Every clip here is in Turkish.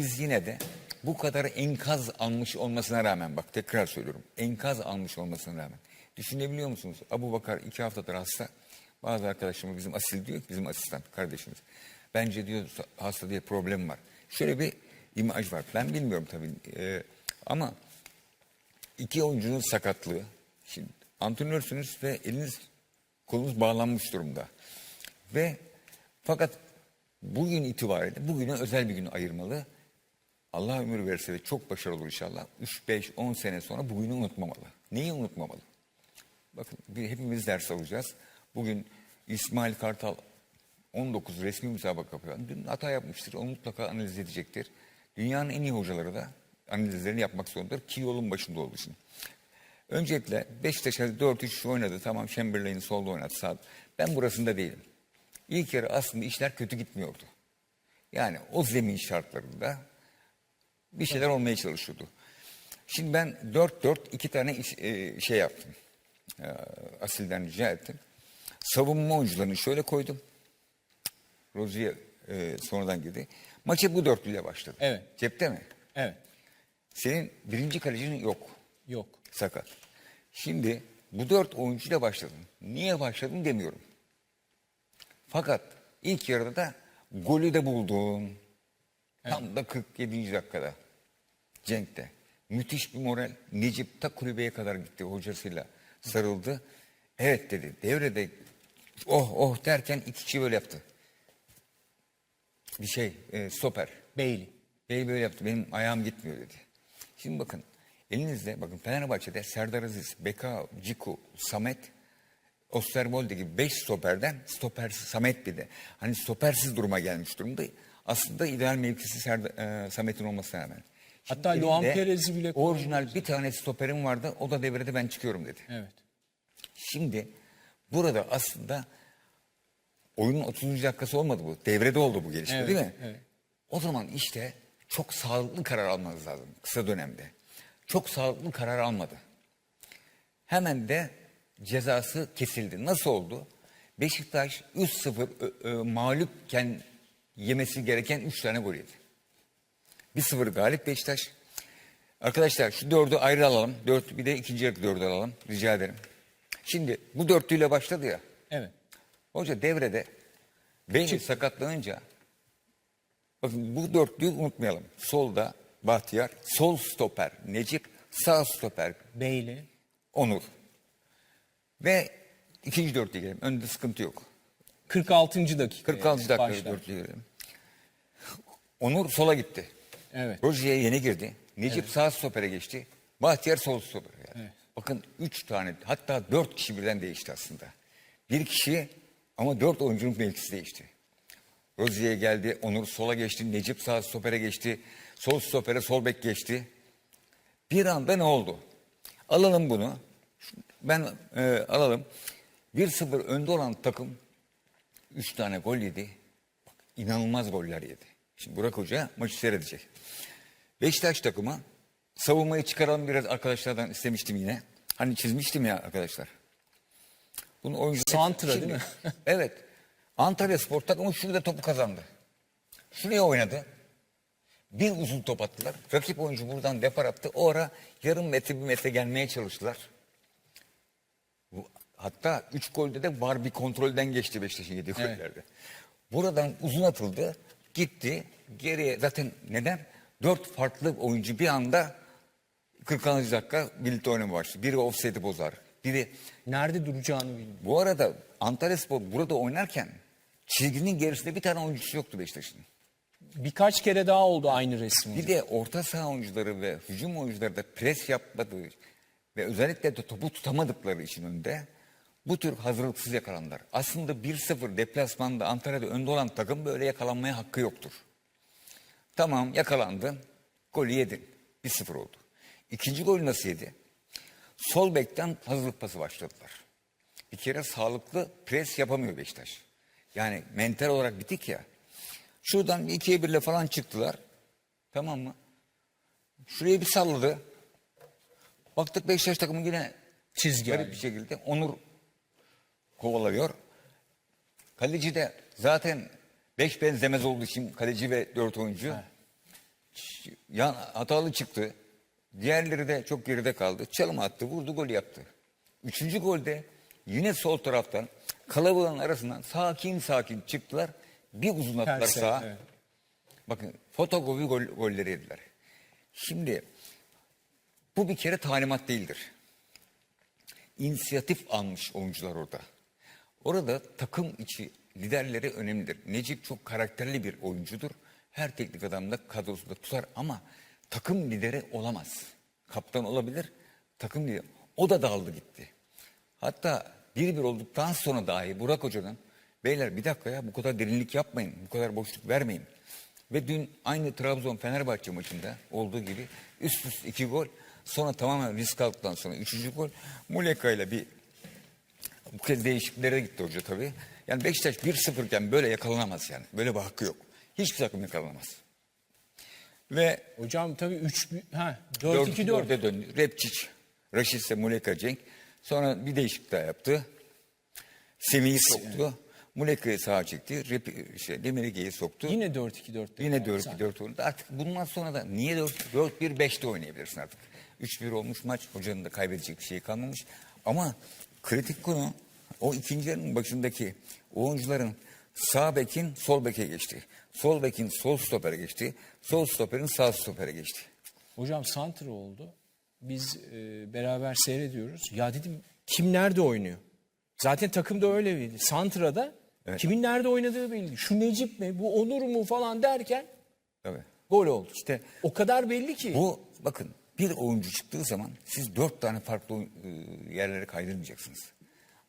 biz yine de bu kadar enkaz almış olmasına rağmen bak tekrar söylüyorum enkaz almış olmasına rağmen düşünebiliyor musunuz? Abu Bakar iki haftadır hasta. Bazı arkadaşlarım bizim asil diyor bizim asistan kardeşimiz. Bence diyor hasta diye problem var. Şöyle bir imaj var. Ben bilmiyorum tabii Ee, ama iki oyuncunun sakatlığı. Şimdi antrenörsünüz ve eliniz kolunuz bağlanmış durumda. Ve fakat bugün itibariyle bugüne özel bir gün ayırmalı. Allah ömür verse ve çok başarılı olur inşallah. 3, 5, 10 sene sonra bugünü unutmamalı. Neyi unutmamalı? Bakın bir, hepimiz ders alacağız. Bugün İsmail Kartal 19 resmi müsabaka yapıyor. Dün hata yapmıştır. Onu mutlaka analiz edecektir. Dünyanın en iyi hocaları da analizlerini yapmak zorundadır ki yolun başında olduğu için. Öncelikle Beşiktaş'a 4-3 oynadı. Tamam Chamberlain'i solda oynadı sağda. Ben burasında değilim. İlk yarı aslında işler kötü gitmiyordu. Yani o zemin şartlarında bir şeyler olmaya çalışıyordu. Şimdi ben 4-4 iki tane iş- e, şey yaptım. E, Asil'den rica ettim. Savunma oyuncularını şöyle koydum. Rozier e, sonradan girdi. Maçı bu dörtlüyle başladı. Evet. Cepte mi? Evet. Senin birinci kalecinin yok. Yok. Sakat. Şimdi bu dört oyuncuyla başladın. Niye başladın demiyorum. Fakat ilk yarıda da golü de buldun. Tam da 47. dakikada. Cenk'te. Müthiş bir moral. Necip ta kulübeye kadar gitti hocasıyla. Sarıldı. Evet dedi. Devrede oh oh derken iki kişi böyle yaptı. Bir şey e, stoper. Bailey. Bey böyle yaptı. Benim ayağım gitmiyor dedi. Şimdi bakın elinizde bakın Fenerbahçe'de Serdar Aziz, Beka, Ciku, Samet, Osterwolde gibi 5 stoperden stopersiz Samet bir de. Hani stopersiz duruma gelmiş durumda. Aslında ideal mevkisi Serdar, e, Samet'in olmasına rağmen. Hatta elinde Perez'i bile Orijinal bir tane stoperim vardı. O da devrede ben çıkıyorum dedi. Evet. Şimdi burada aslında oyunun 30. dakikası olmadı bu. Devrede oldu bu gelişme Evet, değil mi? evet. O zaman işte çok sağlıklı karar almanız lazım kısa dönemde. Çok sağlıklı karar almadı. Hemen de cezası kesildi. Nasıl oldu? Beşiktaş 3-0 ö- ö, mağlupken yemesi gereken 3 tane gol yedi. 1-0 galip Beşiktaş. Arkadaşlar şu dördü ayrı alalım. Dört, bir de ikinci yarı dördü alalım. Rica ederim. Şimdi bu dörtlüyle başladı ya. Evet. Hoca devrede Beyli sakatlanınca bakın bu dörtlüyü unutmayalım. Solda Bahtiyar, sol stoper Necip, sağ stoper Bailey. Onur. Ve ikinci dörtlüye gelelim. Önde sıkıntı yok. 46. dakika. 46 dakika başlar. dörtlüye gelelim. Onur sola gitti. Evet. Rozi'ye yeni girdi. Necip sağ stopere geçti. Bahtiyar sol stopere geldi. Evet. Bakın üç tane hatta dört kişi birden değişti aslında. Bir kişi ama dört oyuncunun mevkisi değişti. Rozi'ye geldi, Onur sola geçti, Necip sağ stopere geçti, sol stopere sol bek geçti. Bir anda ne oldu? Alalım bunu. Ben e, alalım. 1-0 önde olan takım 3 tane gol yedi. Bak, inanılmaz goller yedi. Şimdi Burak Hoca maçı seyredecek. Beşiktaş takımı savunmayı çıkaralım biraz arkadaşlardan istemiştim yine. Hani çizmiştim ya arkadaşlar. Bunu oyuncu Santra değil mi? evet. Antalya Spor takımı şurada topu kazandı. Şuraya oynadı. Bir uzun top attılar. Rakip oyuncu buradan depar attı. O ara yarım metre bir metre gelmeye çalıştılar. Hatta üç golde de var bir kontrolden geçti Beşiktaş'ın Evet. gollerde. Buradan uzun atıldı. Gitti. Geriye zaten neden? Dört farklı oyuncu bir anda 40. dakika birlikte oynamaya başladı. Biri offside'i bozar. Biri Nerede duracağını bilmiyor. bu arada Antalya Spor burada oynarken çizginin gerisinde bir tane oyuncusu yoktu Beşiktaş'ın. Birkaç kere daha oldu aynı resim. Bir de orta saha oyuncuları ve hücum oyuncuları da pres yapmadığı ve özellikle de topu tutamadıkları için önde bu tür hazırlıksız yakalandılar. Aslında 1-0 deplasmanda Antalya'da önde olan takım böyle yakalanmaya hakkı yoktur. Tamam yakalandın, golü yedin. 1-0 oldu. İkinci golü nasıl yedi? Sol bekten hazırlık pası başladılar. Bir kere sağlıklı pres yapamıyor Beşiktaş. Yani mental olarak bitik ya. Şuradan ikiye birle falan çıktılar. Tamam mı? Şuraya bir salladı. Baktık Beşiktaş takımı yine Çizgi. garip bir şekilde Onur kovalıyor. Kaleci de zaten beş benzemez olduğu için kaleci ve dört oyuncu. ş- yan, hatalı çıktı. Diğerleri de çok geride kaldı. Çalım attı, vurdu, gol yaptı. Üçüncü golde yine sol taraftan kalabalığın arasından sakin sakin çıktılar. Bir uzun attılar sağa. evet. Bakın fotokopi gol, golleri yediler. Şimdi bu bir kere talimat değildir. İnisiyatif almış oyuncular orada. Orada takım içi liderleri önemlidir. Necip çok karakterli bir oyuncudur. Her teknik adam da kadrosunda tutar ama takım lideri olamaz. Kaptan olabilir, takım lideri. O da daldı gitti. Hatta bir bir olduktan sonra dahi Burak Hoca'dan beyler bir dakika ya bu kadar derinlik yapmayın, bu kadar boşluk vermeyin. Ve dün aynı Trabzon-Fenerbahçe maçında olduğu gibi üst üste iki gol. Sonra tamamen risk aldıktan sonra üçüncü gol. Muleka ile bir değişikliklere gitti hoca tabii. Yani Beşiktaş 1-0 iken böyle yakalanamaz yani. Böyle bir hakkı yok. Hiçbir takım yakalanamaz. Ve Hocam tabii 3 ha 4 2 4. 4'e döndü. Repçiç, Raşit ise Muleka Cenk. Sonra bir değişiklik daha yaptı. Semih'i soktu. Muleka'yı sağa çekti. Rep, şey, Demirge'yi soktu. Yine 4 2 4. Yine 4-2-4 oynadı. Artık bundan sonra da niye 4-1-5'te oynayabilirsin artık. 3-1 olmuş maç. Hocanın da kaybedecek bir şey kalmamış. Ama kritik konu o ikinci yarının başındaki oyuncuların sağ bekin sol beke geçti. Sol bekin sol stopere geçti. Sol stoperin sağ stopere geçti. Hocam Santra oldu. Biz e, beraber seyrediyoruz. Ya dedim kim nerede oynuyor? Zaten takımda öyle miydi? Santra'da kimin nerede oynadığı belli. Şu Necip mi, bu Onur mu falan derken Tabii. gol oldu. İşte O kadar belli ki. bu bakın bir oyuncu çıktığı zaman siz dört tane farklı oyun- e, yerlere kaydırmayacaksınız.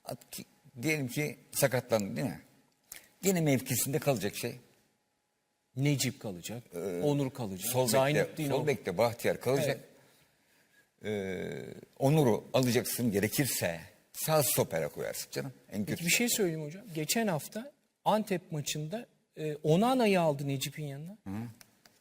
At ki- Diyelim ki sakatlandı değil mi? Yine mevkisinde kalacak şey. Necip kalacak, Onur kalacak, Sol bekte, Zaynettin sol ol- bekte Bahtiyar kalacak. Ee, Onur'u alacaksın gerekirse sağ stopere koyarsın canım. En kötü. Bir şey söyleyeyim hocam. Geçen hafta Antep maçında e, Onana'yı aldı Necip'in yanına.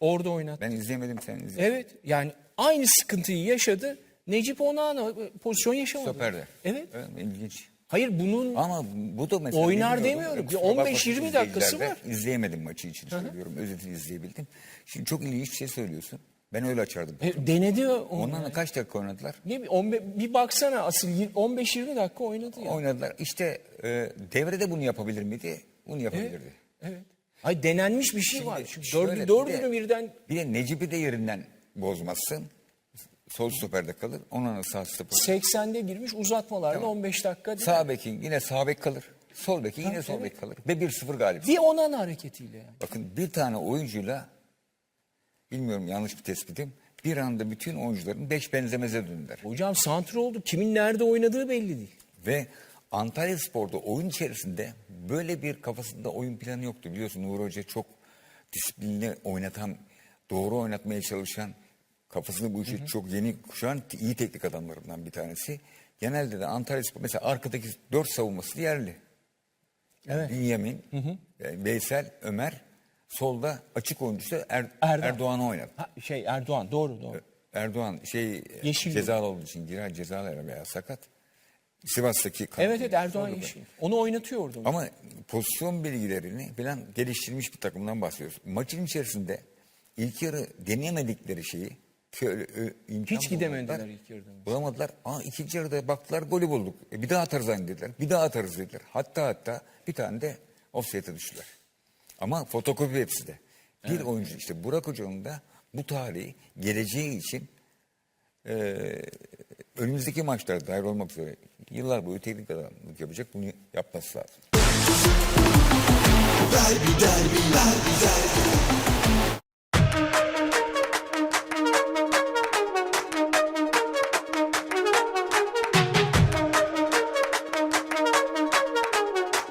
Orada oynattı. Ben izleyemedim sen izle. Evet yani aynı sıkıntıyı yaşadı. Necip Onana pozisyon yaşamadı. Stoperde. Evet. evet. ilginç. Hayır bunun Ama bu da mesela... Oynar demiyorum. Bir Kusura 15-20 bakmasın dakikası var. İzleyemedim maçı için söylüyorum. Özetini izleyebildim. Şimdi çok ilginç bir şey söylüyorsun. Ben öyle açardım. e, denedi onu. Onlarla kaç dakika oynadılar? Ne, bir, 15 bir baksana asıl yir- 15-20 dakika oynadı ya. Oynadılar. İşte e, devrede bunu yapabilir miydi? Bunu yapabilirdi. Evet. Ay denenmiş bir şey Şimdi var. Çünkü şöyle, dördü, bir de- birden Bir de Necip'i de yerinden bozmazsın. Sol stoperde kalır. Onunla sağ stoper. 80'de girmiş uzatmalarla 15 dakika. değil mi? Sağ bekin yine sağ bek kalır. Sol bekin yine sol bek kalır. Ve 1-0 galip. Bir Onana hareketiyle yani. Bakın bir tane oyuncuyla bilmiyorum yanlış bir tespitim. Bir anda bütün oyuncuların beş benzemeze döndüler. Hocam santra oldu. Kimin nerede oynadığı belli değil. Ve Antalya Spor'da oyun içerisinde böyle bir kafasında oyun planı yoktu. Biliyorsun Uğur Hoca çok disiplinli oynatan, doğru oynatmaya çalışan, kafasını bu işe çok yeni kuşan iyi teknik adamlarından bir tanesi. Genelde de Antalya Spor mesela arkadaki dört savunması yerli. Evet. Bünyamin, e, Veysel, Ömer, solda açık oyuncusu Er- Erdoğan. Erdoğan'ı oynadı. Ha, şey Erdoğan doğru doğru. Erdoğan şey e, Yeşil cezalı olduğu için girer cezalara veya sakat. Sivas'taki Evet evet Erdoğan. Yeşil. Onu oynatıyor orada. Ama pozisyon bilgilerini falan geliştirmiş bir takımdan bahsediyoruz. Maçın içerisinde ilk yarı denemedikleri şeyi şöyle, ö, imkan Hiç gidemediler bulamadılar. ilk yarıda. Bulamadılar. Aa, ikinci yarıda baktılar golü bulduk. E, bir daha atarız dediler. Bir daha atarız dediler. Hatta hatta bir tane de offside'e düştüler. Ama fotokopi hepsi de. Bir oyuncu işte Burak Hoca'nın da bu tarihi geleceği için e, önümüzdeki maçlarda dahil olmak üzere yıllar boyu teknik adamlık yapacak bunu yapması lazım. Derbi derbi derbi derbi